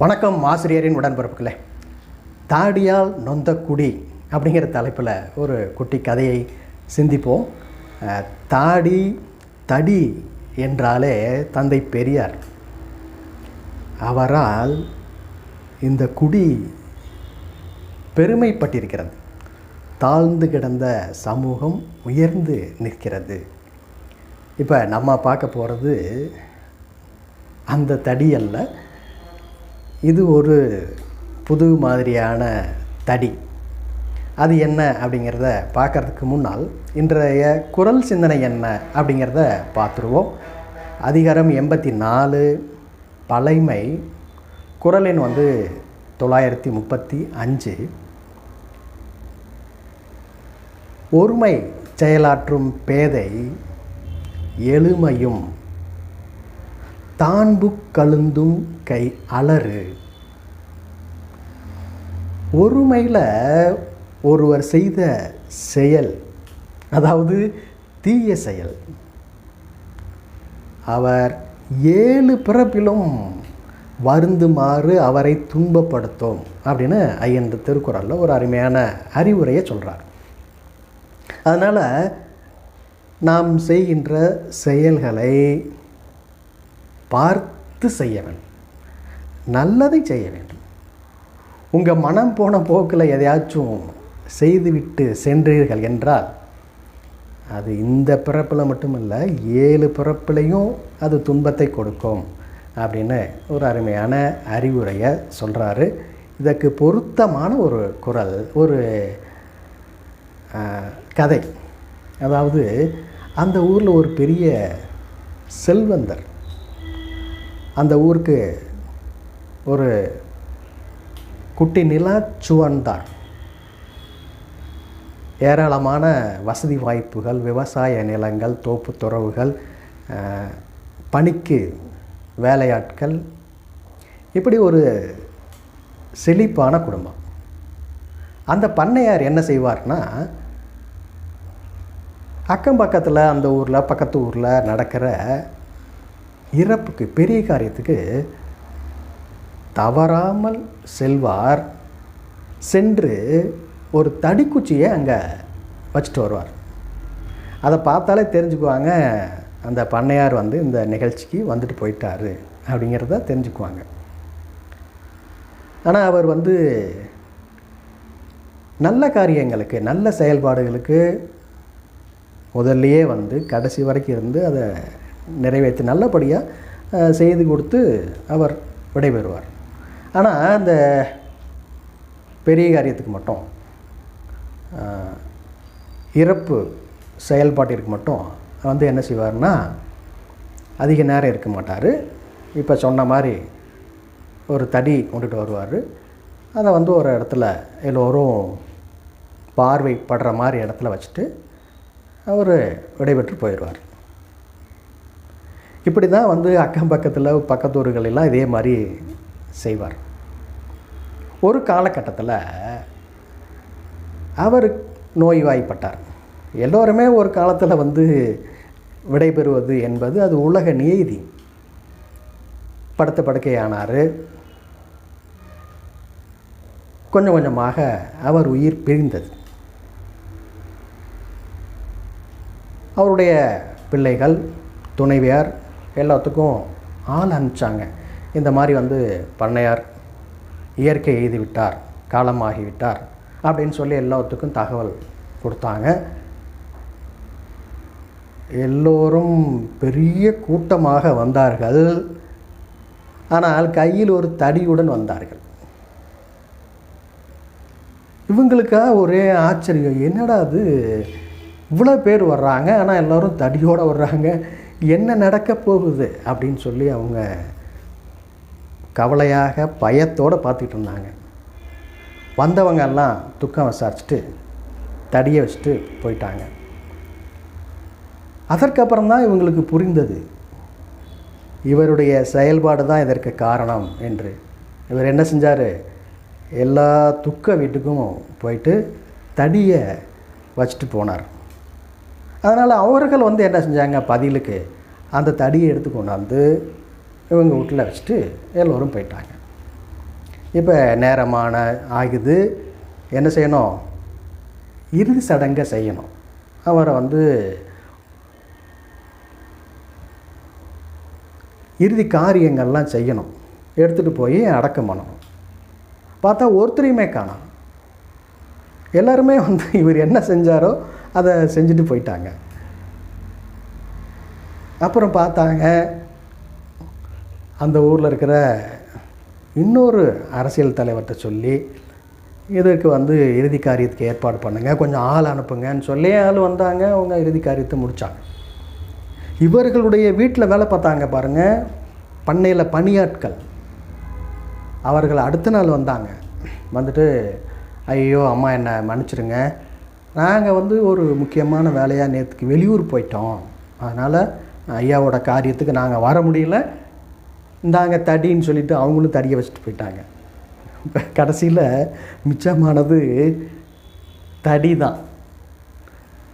வணக்கம் ஆசிரியரின் உடன்பிறப்புகளே. தாடியால் நொந்த குடி அப்படிங்கிற தலைப்பில் ஒரு குட்டி கதையை சிந்திப்போம். தாடி தடி என்றாலே தந்தை பெரியார். அவரால் இந்த குடி பெருமைப்பட்டிருக்கிறது. தாழ்ந்து கிடந்த சமூகம் உயர்ந்து நிற்கிறது. இப்போ நம்ம பார்க்க போகிறது அந்த தடி அல்ல இது ஒரு புது மாதிரியான தடி. அது என்ன அப்படிங்கிறத பார்க்கறதுக்கு முன்னால் இன்றைய குரல் சிந்தனை என்ன அப்படிங்கிறத பார்த்துருவோம். அதிகாரம் எண்பத்தி நாலு பழைமை குரலின் வந்து தொள்ளாயிரத்தி முப்பத்தி அஞ்சு. ஒருமை செயலாற்றும் பேதை எளிமையும் தான்பு கழுந்தும் கை அலறு. ஒருமையில் ஒருவர் செய்த செயல் அதாவது தீய செயல். அவர் ஏழு பிறப்பிலும் வருந்துமாறு அவரை துன்பப்படுத்தும் அப்படின்னு ஐயன் திருக்குறளில் ஒரு அருமையான அறிவுரையை சொல்கிறார் அதனால் நாம் செய்கின்ற செயல்களை பார்த்து செய்ய வேண்டும். நல்லதை செய்ய வேண்டும். உங்கள் மனம் போன போக்கில் எதையாச்சும் செய்துவிட்டு சென்றீர்கள் என்றால் அது இந்த பிறப்பில் மட்டுமல்ல ஏழு பிறப்பிலையும் அது துன்பத்தை கொடுக்கும் அப்படின்னு ஒரு அருமையான அறிவுரையை சொல்கிறாரு இதற்கு பொருத்தமான ஒரு குரல் ஒரு கதை. அதாவது அந்த ஊரில் ஒரு பெரிய செல்வந்தர் அந்த ஊருக்கு ஒரு குட்டி நிலா சுவன்தான் ஏராளமான வசதி வாய்ப்புகள் விவசாய நிலங்கள் தோப்பு துறவுகள் பணிக்கு வேலையாட்கள் இப்படி ஒரு செழிப்பான குடும்பம். அந்த பண்ணையார் என்ன செய்வார்னா அக்கம் பக்கத்தில் அந்த ஊரில் பக்கத்து ஊரில் நடக்கிற இறப்புக்கு பெரிய காரியத்துக்கு தவறாமல் செல்வார் சென்று ஒரு தடிக்குச்சியை அங்கே வச்சுட்டு வருவார். அதை பார்த்தாலே தெரிஞ்சுக்குவாங்க அந்த பண்ணையார் வந்து இந்த நிகழ்ச்சிக்கு வந்துட்டு போயிட்டாரு அப்படிங்கிறத தெரிஞ்சுக்குவாங்க. ஆனால் அவர் வந்து நல்ல காரியங்களுக்கு நல்ல செயல்பாடுகளுக்கு முதல்லையே வந்து கடைசி வரைக்கும் இருந்து அதை நிறைவேற்றி நல்லபடியாக செய்து கொடுத்து அவர் விடைபெறுவார். ஆனால் அந்த பெரிய காரியத்துக்கு மட்டும் இறப்பு செயல்பாட்டிற்கு மட்டும் வந்து என்ன செய்வார்னா அதிக நேரம் இருக்க மாட்டார். இப்போ சொன்ன மாதிரி ஒரு தடி கொண்டுட்டு வருவார். அதை வந்து ஒரு இடத்துல எல்லோரும் பார்வைப்படுற மாதிரி இடத்துல வச்சுட்டு அவர் விடைபெற்று போயிடுவார். இப்படி தான் வந்து அக்கம் பக்கத்தில் பக்கத்தூர்களெல்லாம் இதே மாதிரி செய்வார். ஒரு காலகட்டத்தில் அவர் நோய்வாய்ப்பட்டார். எல்லோருமே ஒரு காலத்தில் வந்து விடைபெறுவது என்பது அது உலக நீதி படுத்த படுக்கையானார். கொஞ்சம் கொஞ்சமாக அவர் உயிர் பிரிந்தது. அவருடைய பிள்ளைகள் துணைவியார் எல்லாத்துக்கும் ஆள் அனுப்பிச்சாங்க. இந்த மாதிரி வந்து பண்ணையார் இயற்கை எய்துவிட்டார் விட்டார் அப்படின்னு சொல்லி எல்லாத்துக்கும் தகவல் கொடுத்தாங்க. எல்லோரும் பெரிய கூட்டமாக வந்தார்கள். ஆனால் கையில் ஒரு தடியுடன் வந்தார்கள். இவங்களுக்காக ஒரே ஆச்சரியம் என்னடா அது இவ்வளோ பேர் வர்றாங்க ஆனால் எல்லோரும் தடியோடு வர்றாங்க. என்ன நடக்க போகுது? அப்படின்னு சொல்லி அவங்க கவலையாக பயத்தோடு பார்த்துட்டு இருந்தாங்க. வந்தவங்க எல்லாம் துக்கம் விசாரிச்சுட்டு தடியை வச்சுட்டு போயிட்டாங்க. அதற்கப்புறம் தான் இவங்களுக்கு புரிந்தது. இவருடைய செயல்பாடு தான் இதற்கு காரணம் என்று. இவர் என்ன செஞ்சார்? எல்லா துக்க வீட்டுக்கும் போயிட்டு தடியை வச்சுட்டு போனார். அதனால் அவர்கள் வந்து என்ன செஞ்சாங்க? பதிலுக்கு அந்த தடியை எடுத்து கொண்டாந்து இவங்க வீட்டில் வச்சுட்டு எல்லோரும் போயிட்டாங்க. இப்போ நேரமான ஆகுது. என்ன செய்யணும்? இறுதி சடங்கை செய்யணும். அவரை வந்து இறுதி காரியங்கள்லாம் செய்யணும். எடுத்துகிட்டு போய் அடக்கம் பண்ணணும். பார்த்தா ஒருத்தரையுமே காணோம். எல்லாருமே வந்து இவர் என்ன செஞ்சாரோ அதை செஞ்சுட்டு போயிட்டாங்க. அப்புறம் பார்த்தாங்க அந்த ஊரில் இருக்கிற இன்னொரு அரசியல் தலைவர்கிட்ட சொல்லி இதற்கு வந்து இறுதி காரியத்துக்கு ஏற்பாடு பண்ணுங்கள் கொஞ்சம் ஆள் அனுப்புங்கன்னு சொல்லி ஆள் வந்தாங்க அவங்க இறுதி காரியத்தை முடித்தாங்க இவர்களுடைய வீட்டில் வேலை பார்த்தாங்க பாருங்கள் பண்ணையில் பணியாட்கள். அவர்கள் அடுத்த நாள் வந்தாங்க. வந்துட்டு ஐயோ அம்மா என்னை மன்னிச்சிடுங்க நாங்கள் வந்து ஒரு முக்கியமான வேலையாக நேற்றுக்கு வெளியூர் போயிட்டோம். அதனால் ஐயாவோட காரியத்துக்கு நாங்கள் வர முடியல. இந்தாங்க தடின்னு சொல்லிட்டு அவங்களும் தடியை வச்சுட்டு போயிட்டாங்க. கடைசியில் மிச்சமானது தடி தான்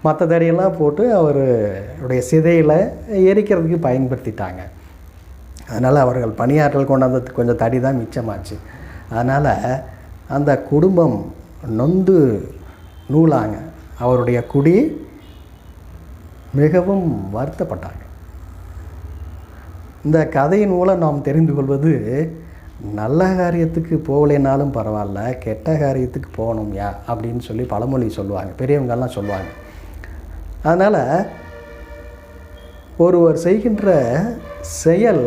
மற்ற தடியெல்லாம் போட்டு அவருடைய சிதையில் எரிக்கிறதுக்கு பயன்படுத்திட்டாங்க. அதனால் அவர்கள் பணியாற்றல் கொண்டாந்ததுக்கு கொஞ்சம் தடி தான் மிச்சமாச்சு. அதனால் அந்த குடும்பம் நொந்து நூலாங்க. அவருடைய குடி மிகவும் வருத்தப்பட்டாங்க. இந்த கதையின் மூலம் நாம் தெரிந்து கொள்வது நல்ல காரியத்துக்கு போகலைனாலும் பரவாயில்ல கெட்ட காரியத்துக்கு போகணும்யா அப்படின்னு சொல்லி பழமொழி சொல்லுவாங்க. பெரியவங்கெல்லாம் சொல்லுவாங்க. அதனால் ஒருவர் செய்கின்ற செயல்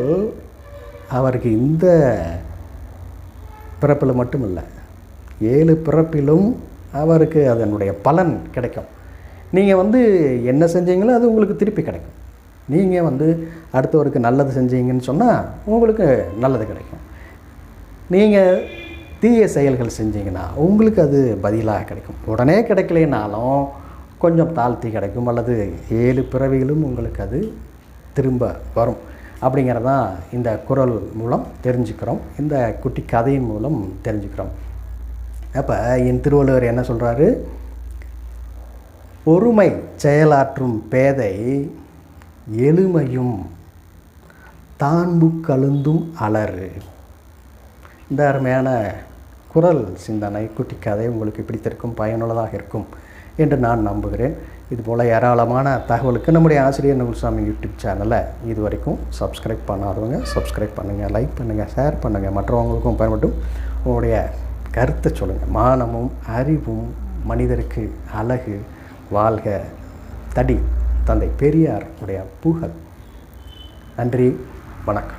அவருக்கு இந்த பிறப்பில் மட்டும் இல்லை ஏழு பிறப்பிலும் அவருக்கு அதனுடைய பலன் கிடைக்கும். நீங்கள் வந்து என்ன செஞ்சீங்களோ அது உங்களுக்கு திருப்பி கிடைக்கும். நீங்கள் வந்து அடுத்தவருக்கு நல்லது செஞ்சீங்கன்னு சொன்னால் உங்களுக்கு நல்லது கிடைக்கும். நீங்கள் தீய செயல்கள் செஞ்சீங்கன்னா உங்களுக்கு அது பதிலாக கிடைக்கும். உடனே கிடைக்கலனாலும் கொஞ்சம் தாழ்த்தி கிடைக்கும் அல்லது ஏழு பிறவிகளும் உங்களுக்கு அது திரும்ப வரும். அப்படிங்கிறதான் இந்த குரல் மூலம் தெரிஞ்சுக்கிறோம். இந்த குட்டி கதையின் மூலம் தெரிஞ்சுக்கிறோம். அப்போ என் திருவள்ளுவர் என்ன சொல்கிறாரு ஒருமை செயலாற்றும் பேதை எளிமையும் தான்பு கழுந்தும் அலறு. இந்த அருமையான குரல் சிந்தனை குட்டி கதை உங்களுக்கு பிடித்திருக்கும் பயனுள்ளதாக இருக்கும் என்று நான் நம்புகிறேன். இதுபோல் ஏராளமான தகவலுக்கு நம்முடைய ஆசிரியர் நகுல்சாமி யூடியூப் சேனலை இது வரைக்கும் சப்ஸ்கிரைப் பண்ணாதவங்க சப்ஸ்கிரைப் பண்ணுங்கள் லைக் பண்ணுங்கள் ஷேர் பண்ணுங்கள் மற்றவங்களுக்கும் பயன்பட்டும் உங்களுடைய கருத்தை சொல்லுங்கள் மானமும் அறிவும் மனிதருக்கு அழகு வாழ்க தடி. தந்தை பெரியார் உடைய புகழ். நன்றி வணக்கம்.